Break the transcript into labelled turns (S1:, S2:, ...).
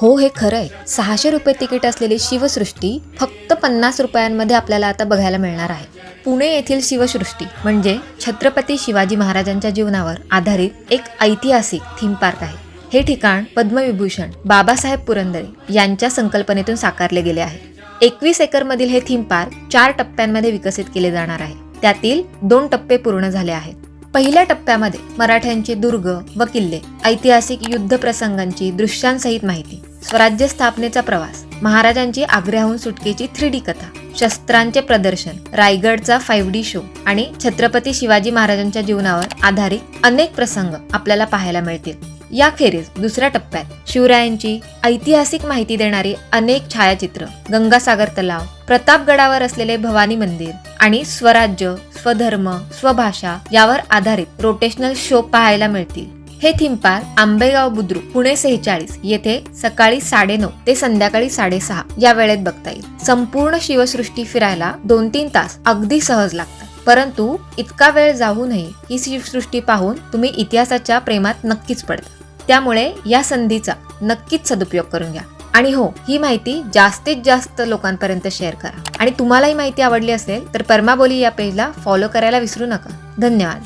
S1: हो हे खरं आहे सहाशे रुपये तिकीट असलेली शिवसृष्टी फक्त पन्नास रुपयांमध्ये आपल्याला आता बघायला मिळणार आहे. पुणे येथील शिवसृष्टी म्हणजे छत्रपती शिवाजी महाराजांच्या जीवनावर आधारित एक ऐतिहासिक थीम पार्क आहे. हे ठिकाण पद्मविभूषण बाबासाहेब पुरंदरे यांच्या संकल्पनेतून साकारले गेले आहे. एकवीस एकरमधील हे थीम पार्क चार टप्प्यांमध्ये विकसित केले जाणार आहे. त्यातील दोन टप्पे पूर्ण झाले आहेत. पहिल्या टप्प्यामध्ये मराठ्यांचे दुर्ग व किल्ले ऐतिहासिक युद्ध प्रसंगांची दृश्यांसहित माहिती स्वराज्य स्थापनेचा प्रवास महाराजांची आग्र्याहून सुटकेची थ्री डी कथा शस्त्रांचे प्रदर्शन रायगडचा फाईव्ह डी शो आणि छत्रपती शिवाजी महाराजांच्या जीवनावर आधारित अनेक प्रसंग आपल्याला पाहायला मिळतील. याखेरीज दुसऱ्या टप्प्यात शिवरायांची ऐतिहासिक माहिती देणारी अनेक छायाचित्र गंगासागर तलाव प्रतापगडावर असलेले भवानी मंदिर आणि स्वराज्य स्वधर्म स्वभाषा यावर आधारित रोटेशनल शो पाहायला मिळतील. हे थीम पार्क आंबेगाव बुद्रुक पुणे सेहेचाळीस येथे सकाळी साडेनऊ ते संध्याकाळी साडेसहा या वेळेत बघता येईल. संपूर्ण शिवसृष्टी फिरायला दोन तीन तास अगदी सहज लागतात. परंतु इतका वेळ जाऊनही ही शिवसृष्टी पाहून तुम्ही इतिहासाच्या प्रेमात नक्कीच पडता. त्यामुळे या संधीचा नक्कीच सदुपयोग करून घ्या. आणि हो ही माहिती जास्तीत जास्त लोकांपर्यंत शेअर करा. आणि तुम्हाला ही माहिती आवडली असेल तर परमाबोली या पेजला फॉलो करायला विसरू नका. धन्यवाद.